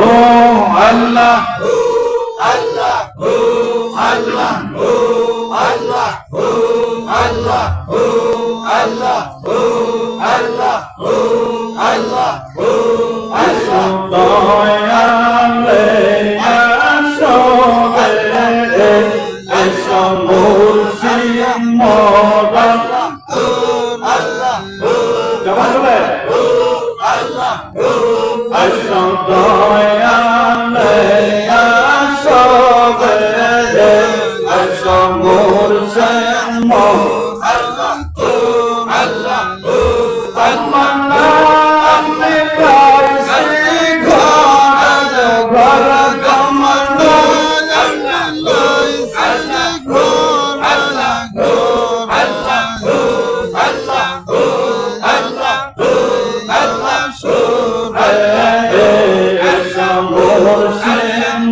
আল্লাহ আল্লাহ আলনা আজলা আল্লাহ আল্লাহ দয়ালে আসো রে এসো মুর্শিদ মরা জবান চলে আসো মরা